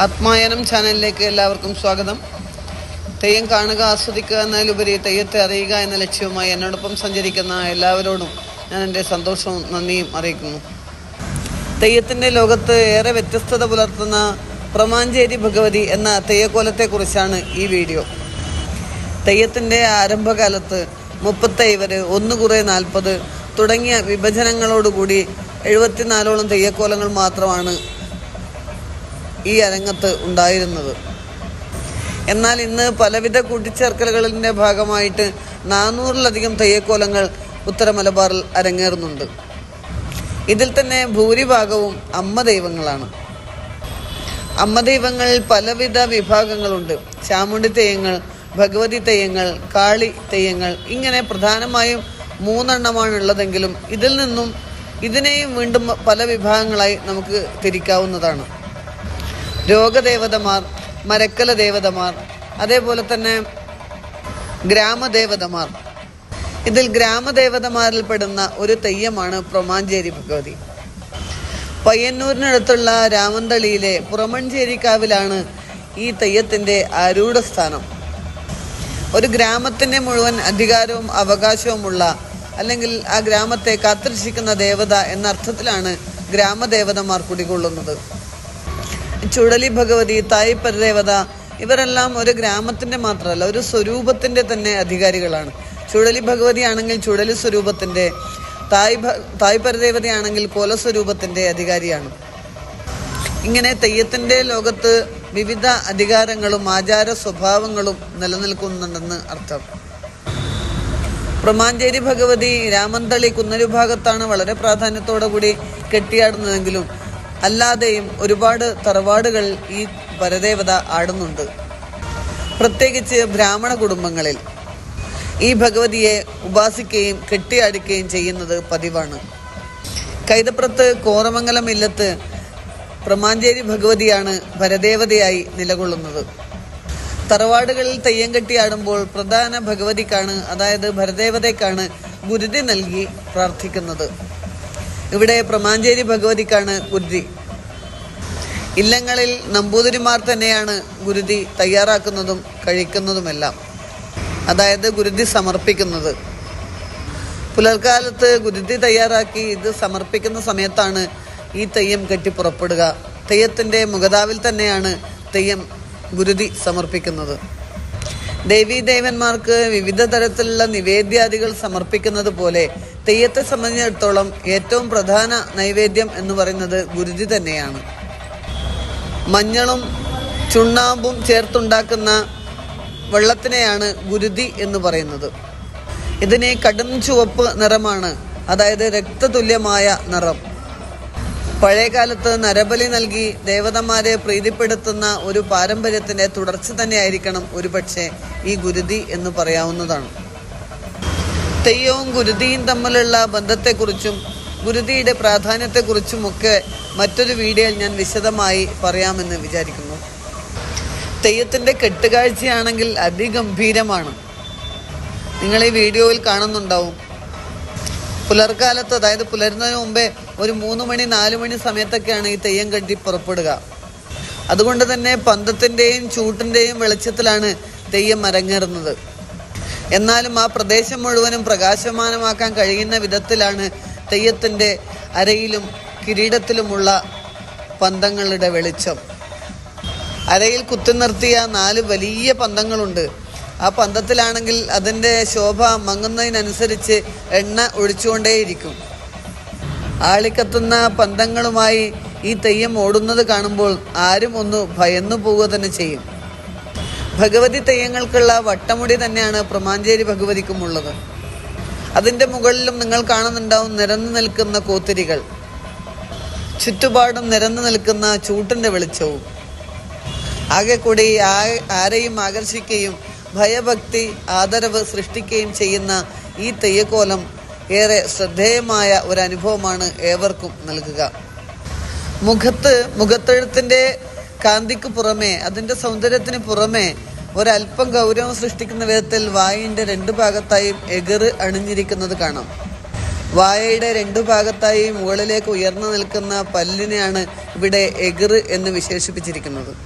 ആത്മായനം ചാനലിലേക്ക് എല്ലാവർക്കും സ്വാഗതം. തെയ്യം കാണുക ആസ്വദിക്കുക എന്നതിലുപരി തെയ്യത്തെ അറിയുക എന്ന ലക്ഷ്യവുമായി എന്നോടൊപ്പം സഞ്ചരിക്കുന്ന എല്ലാവരോടും ഞാൻ എന്റെ സന്തോഷവും നന്ദിയും അറിയിക്കുന്നു. തെയ്യത്തിന്റെ ലോകത്ത് ഏറെ വ്യത്യസ്തത പുലർത്തുന്ന പ്രമാഞ്ചേരി ഭഗവതി എന്ന തെയ്യക്കോലത്തെക്കുറിച്ചാണ് ഈ വീഡിയോ. തെയ്യത്തിന്റെ ആരംഭകാലത്ത് മുപ്പത്തൈവര് ഒന്ന് കുറേ നാൽപ്പത് തുടങ്ങിയ വിഭജനങ്ങളോടുകൂടി എഴുപത്തിനാലോളം തെയ്യക്കോലങ്ങൾ മാത്രമാണ് ഈ അരങ്ങത്ത് ഉണ്ടായിരുന്നത്. എന്നാൽ ഇന്ന് പലവിധ കൂട്ടിച്ചേർക്കലുകളിന്റെ ഭാഗമായിട്ട് നാനൂറിലധികം തെയ്യക്കോലങ്ങൾ ഉത്തര മലബാറിൽ അരങ്ങേറുന്നുണ്ട്. ഇതിൽ തന്നെ ഭൂരിഭാഗവും അമ്മ ദൈവങ്ങളാണ്. അമ്മ പലവിധ വിഭാഗങ്ങളുണ്ട്. ചാമുണ്ടി തെയ്യങ്ങൾ ഭഗവതി തെയ്യങ്ങൾ കാളി തെയ്യങ്ങൾ ഇങ്ങനെ പ്രധാനമായും മൂന്നെണ്ണമാണ് ഉള്ളതെങ്കിലും ഇതിൽ നിന്നും ഇതിനെയും വീണ്ടും പല വിഭാഗങ്ങളായി നമുക്ക് തിരിക്കാവുന്നതാണ്. രോഗദേവതമാർ മരക്കല ദേവതമാർ അതേപോലെ തന്നെ ഗ്രാമദേവതമാർ. ഇതിൽ ഗ്രാമദേവതമാരിൽ പെടുന്ന ഒരു തെയ്യമാണ് പ്രൊമാഞ്ചേരി ഭഗവതി. പയ്യന്നൂരിനടുത്തുള്ള രാമന്തളിയിലെ പുറമഞ്ചേരിക്കാവിലാണ് ഈ തെയ്യത്തിന്റെ ആരൂഢസ്ഥാനം. ഒരു ഗ്രാമത്തിന്റെ മുഴുവൻ അധികാരവും അവകാശവുമുള്ള അല്ലെങ്കിൽ ആ ഗ്രാമത്തെ കാത്തിരക്ഷിക്കുന്ന ദേവത എന്ന അർത്ഥത്തിലാണ് ഗ്രാമദേവതമാർ കുടികൊള്ളുന്നത്. ചുഴലി ഭഗവതി തായ് പരദേവത ഇവരെല്ലാം ഒരു ഗ്രാമത്തിന്റെ മാത്രമല്ല ഒരു സ്വരൂപത്തിന്റെ തന്നെ അധികാരികളാണ്. ചുഴലി ഭഗവതി ആണെങ്കിൽ ചുഴലി സ്വരൂപത്തിന്റെ തായ് ഭ- തായ് പരദേവതയാണെങ്കിൽ കോലസ്വരൂപത്തിന്റെ അധികാരിയാണ്. ഇങ്ങനെ തെയ്യത്തിന്റെ ലോകത്ത് വിവിധ അധികാരങ്ങളും ആചാര സ്വഭാവങ്ങളും നിലനിൽക്കുന്നുണ്ടെന്ന് അർത്ഥം. പ്രമാഞ്ചേരി ഭഗവതി രാമന്തളി കുന്നരു ഭാഗത്താണ് വളരെ പ്രാധാന്യത്തോടു കൂടി കെട്ടിയാടുന്നതെങ്കിലും അല്ലാതെയും ഒരുപാട് തറവാടുകൾ ഈ പരദേവത ആടുന്നുണ്ട്. പ്രത്യേകിച്ച് ബ്രാഹ്മണ കുടുംബങ്ങളിൽ ഈ ഭഗവതിയെ ഉപാസിക്കുകയും കെട്ടിയാടിക്കുകയും ചെയ്യുന്നത് പതിവാണ്. കൈതപ്രത്ത് കോറമംഗലം ഇല്ലത്ത് പ്രമാഞ്ചേരി ഭഗവതിയാണ് ഭരദേവതയായി നിലകൊള്ളുന്നത്. തറവാടുകളിൽ തെയ്യം കെട്ടിയാടുമ്പോൾ പ്രധാന ഭഗവതിക്കാണ് അതായത് ഭരദേവതയ്ക്കാണ് ഗുരുതി നൽകി പ്രാർത്ഥിക്കുന്നത്. ഇവിടെ പ്രമാഞ്ചേരി ഭഗവതിക്കാണ് ഗുരുതി. ഇല്ലങ്ങളിൽ നമ്പൂതിരിമാർ തന്നെയാണ് ഗുരുതി തയ്യാറാക്കുന്നതും കഴിക്കുന്നതുമെല്ലാം. അതായത് ഗുരുതി സമർപ്പിക്കുന്നത്. പുലർക്കാലത്ത് ഗുരുതി തയ്യാറാക്കി ഇത് സമർപ്പിക്കുന്ന സമയത്താണ് ഈ തെയ്യം കെട്ടി പുറപ്പെടുക തെയ്യത്തിന്റെ മുഖതാവിൽ തന്നെയാണ് തെയ്യം ഗുരുതി സമർപ്പിക്കുന്നത്. ദേവീദേവന്മാർക്ക് വിവിധ തരത്തിലുള്ള നിവേദ്യാദികൾ സമർപ്പിക്കുന്നത് പോലെ തെയ്യത്തെ സംബന്ധിച്ചിടത്തോളം ഏറ്റവും പ്രധാന നൈവേദ്യം എന്ന് പറയുന്നത് ഗുരുതി തന്നെയാണ്. മഞ്ഞളും ചുണ്ണാമ്പും ചേർത്തുണ്ടാക്കുന്ന വെള്ളത്തിനെയാണ് ഗുരുതി എന്ന് പറയുന്നത്. ഇതിന് കടും ചുവപ്പ് നിറമാണ്. അതായത് രക്തതുല്യമായ നിറം. പഴയകാലത്ത് നരബലി നൽകി ദേവതമാരെ പ്രീതിപ്പെടുത്തുന്ന ഒരു പാരമ്പര്യത്തിന്റെ തുടർച്ച തന്നെയായിരിക്കണം ഒരുപക്ഷെ ഈ ഗുരുതി എന്ന് പറയാവുന്നതാണ്. തെയ്യവും ഗുരുതിയും തമ്മിലുള്ള ബന്ധത്തെക്കുറിച്ചും ഗുരുതിയുടെ പ്രാധാന്യത്തെക്കുറിച്ചുമൊക്കെ മറ്റൊരു വീഡിയോയിൽ ഞാൻ വിശദമായി പറയാമെന്ന് വിചാരിക്കുന്നു. തെയ്യത്തിന്റെ കെട്ടുകാഴ്ചയാണെങ്കിൽ അതിഗംഭീരമാണ്. നിങ്ങൾ ഈ വീഡിയോയിൽ കാണുന്നുണ്ടാവും. പുലർക്കാലത്ത് അതായത് പുലരുന്നതിന് മുമ്പേ ഒരു മൂന്ന് മണി നാല് മണി സമയത്തൊക്കെയാണ് ഈ തെയ്യം കെട്ടി പുറപ്പെടുക. അതുകൊണ്ട് തന്നെ പന്തത്തിന്റെയും ചൂട്ടിന്റെയും വെളിച്ചത്തിലാണ് തെയ്യം അരങ്ങേറുന്നത്. എന്നാലും ആ പ്രദേശം മുഴുവനും പ്രകാശമാനമാക്കാൻ കഴിയുന്ന വിധത്തിലാണ് തെയ്യത്തിന്റെ അരയിലും കിരീടത്തിലുമുള്ള പന്തങ്ങളുടെ വെളിച്ചം. അരയിൽ കുത്തിനിർത്തിയ നാല് വലിയ പന്തങ്ങളുണ്ട്. ആ പന്തത്തിലാണെങ്കിൽ അതിന്റെ ശോഭ മങ്ങുന്നതിനനുസരിച്ച് എണ്ണ ഒഴിച്ചുകൊണ്ടേയിരിക്കും. ആളിക്കത്തുന്ന പന്തങ്ങളുമായി ഈ തെയ്യം ഓടുന്നത് കാണുമ്പോൾ ആരും ഒന്ന് ഭയന്നു പോവുക തന്നെ ചെയ്യും. ഭഗവതി തെയ്യങ്ങൾക്കുള്ള വട്ടമുടി തന്നെയാണ് പ്രമാഞ്ചേരി ഭഗവതിക്കുമുള്ളത്. അതിന്റെ മുകളിലും നിങ്ങൾ കാണുന്നുണ്ടാവും നിരന്നു നിൽക്കുന്ന കോത്തിരികൾ. ചുറ്റുപാടും നിരന്നു നിൽക്കുന്ന ചൂട്ടിന്റെ വെളിച്ചവും. ആകെ കൂടി ആരെയും ആകർഷിക്കുകയും ഭയഭക്തി ആദരവ് സൃഷ്ടിക്കുകയും ചെയ്യുന്ന ഈ തെയ്യക്കോലം ഏറെ ശ്രദ്ധേയമായ ഒരു അനുഭവമാണ് ഏവർക്കും നൽകുക. മുഖത്ത് മുഖത്തെഴുത്തിന്റെ കാന്തിക്ക് പുറമെ അതിന്റെ സൗന്ദര്യത്തിന് പുറമെ ഒരല്പം ഗൗരവം സൃഷ്ടിക്കുന്ന വിധത്തിൽ വായിന്റെ രണ്ടു ഭാഗത്തായും എഗറ് അണിഞ്ഞിരിക്കുന്നത് കാണാം. വായയുടെ രണ്ടു ഭാഗത്തായി മുകളിലേക്ക് ഉയർന്നു നിൽക്കുന്ന പല്ലിനെയാണ് ഇവിടെ എഗറ് എന്ന് വിശേഷിപ്പിച്ചിരിക്കുന്നത്.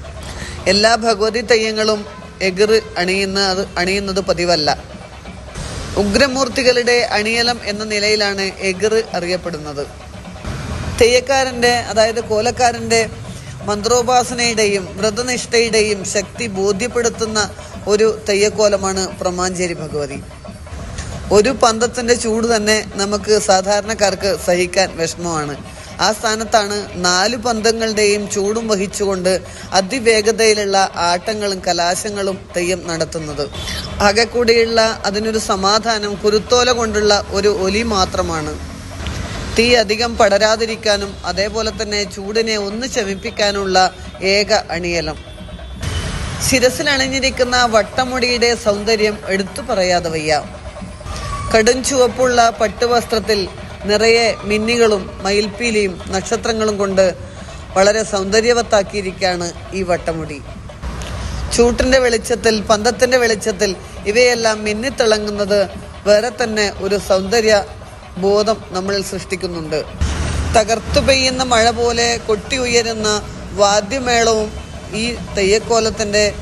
എല്ലാ ഭഗവതി തെയ്യങ്ങളും എഗറ് അണിയുന്ന അണിയുന്നത് പതിവല്ല. ഉഗ്രമൂർത്തികളുടെ അണിയലം എന്ന നിലയിലാണ് എഗറ് അറിയപ്പെടുന്നത്. തെയ്യക്കാരന്റെ അതായത് കോലക്കാരന്റെ മന്ത്രോപാസനയുടെയും വ്രതനിഷ്ഠയുടെയും ശക്തി ബോധ്യപ്പെടുത്തുന്ന ഒരു തെയ്യക്കോലമാണ് പ്രമാഞ്ചേരി ഭഗവതി. ഒരു പന്തത്തിന്റെ ചൂട് തന്നെ നമുക്ക് സാധാരണക്കാർക്ക് സഹിക്കാൻ വിഷമമാണ്. ആ സ്ഥാനത്താണ് നാല് പന്തങ്ങളുടെയും ചൂടും വഹിച്ചുകൊണ്ട് അതിവേഗതയിലുള്ള ആട്ടങ്ങളും കലാശങ്ങളും തെയ്യം നടത്തുന്നത്. ആകെ കൂടിയുള്ള അതിനൊരു സമാധാനം കുരുത്തോല കൊണ്ടുള്ള ഒരു ഒലി മാത്രമാണ്. തീ അധികം പടരാതിരിക്കാനും അതേപോലെ തന്നെ ചൂടിനെ ഒന്ന് ശമിപ്പിക്കാനുള്ള ഏക അണിയലം. ശിരസിൽ അണിഞ്ഞിരിക്കുന്ന വട്ടമുടിയുടെ സൗന്ദര്യം എടുത്തു പറയാതെ വയ്യ. കടും ചുവപ്പുള്ള പട്ടുവസ്ത്രത്തിൽ നിറയെ മിന്നികളും മയിൽപ്പീലിയും നക്ഷത്രങ്ങളും കൊണ്ട് വളരെ സൗന്ദര്യവത്താക്കിയിരിക്കുകയാണ് ഈ വട്ടമുടി. ചൂട്ടിന്റെ വെളിച്ചത്തിൽ പന്തത്തിന്റെ വെളിച്ചത്തിൽ ഇവയെല്ലാം മിന്നിത്തിളങ്ങുന്നത് വേറെ തന്നെ ഒരു സൗന്ദര്യ ബോധം നമ്മളിൽ സൃഷ്ടിക്കുന്നുണ്ട്. തകർത്തു പെയ്യുന്ന മഴ പോലെ കൊട്ടി ഉയരുന്ന വാദ്യമേളവും ഈ തെയ്യക്കോലത്തിന്റെ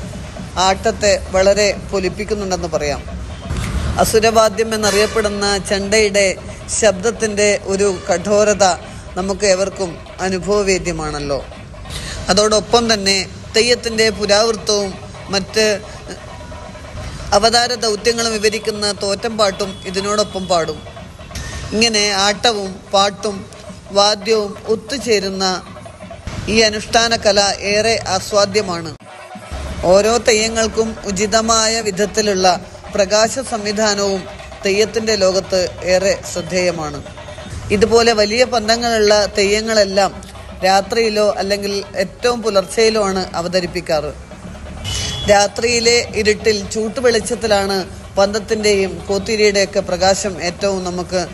ആട്ടത്തെ വളരെ പൊലിപ്പിക്കുന്നുണ്ടെന്ന് പറയാം. അസുരവാദ്യം എന്നറിയപ്പെടുന്ന ചണ്ടയുടെ ശബ്ദത്തിന്റെ ഒരു കഠോരത നമുക്ക് എവർക്കും അനുഭവവേദ്യമാണല്ലോ. അതോടൊപ്പം തന്നെ തെയ്യത്തിന്റെ പുരാവൃത്തവും മറ്റ് അവതാര ദൗത്യങ്ങളും വിവരിക്കുന്ന തോറ്റം പാട്ടും ഇതിനോടൊപ്പം പാടും. ഇങ്ങനെ ആട്ടവും പാട്ടും വാദ്യവും ഒത്തുചേരുന്ന ഈ അനുഷ്ഠാന കല ഏറെ ആസ്വാദ്യമാണ്. ഓരോ തെയ്യങ്ങൾക്കും ഉചിതമായ വിധത്തിലുള്ള പ്രകാശ സംവിധാനവും തെയ്യത്തിന്റെ ലോകത്ത് ഏറെ ശ്രദ്ധേയമാണ്. ഇതുപോലെ വലിയ പന്തങ്ങളുള്ള തെയ്യങ്ങളെല്ലാം രാത്രിയിലോ അല്ലെങ്കിൽ ഏറ്റവും പുലർച്ചയിലോ ആണ് അവതരിപ്പിക്കാറ്. രാത്രിയിലെ ഇരുട്ടിൽ ചൂട്ടുവെളിച്ചത്തിലാണ് പന്തത്തിന്റെയും കോത്തിരിയുടെയൊക്കെ പ്രകാശം ഏറ്റവും നമുക്ക്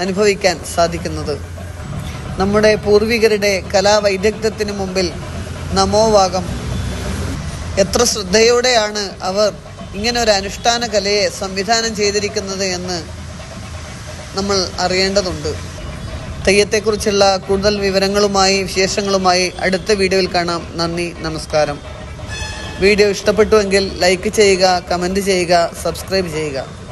അനുഭവിക്കാൻ സാധിക്കുന്നത്. നമ്മുടെ പൂർവികരുടെ കലാവൈദഗ്ധ്യത്തിന് മുമ്പിൽ നമോവാകം എത്ര ശ്രദ്ധയോടെയാണ് അവർ ഇങ്ങനെ ഒരു അനുഷ്ഠാന കലയെ സംവിധാനം ചെയ്തിരിക്കുന്നത് എന്ന് നമ്മൾ അറിയേണ്ടതുണ്ട്. തെയ്യത്തെക്കുറിച്ചുള്ള കൂടുതൽ വിവരങ്ങളുമായി വിശേഷങ്ങളുമായി അടുത്ത വീഡിയോയിൽ കാണാം. നന്ദി നമസ്കാരം. വീഡിയോ ഇഷ്ടപ്പെട്ടുവെങ്കിൽ ലൈക്ക് ചെയ്യുക കമന്റ് ചെയ്യുക സബ്സ്ക്രൈബ് ചെയ്യുക.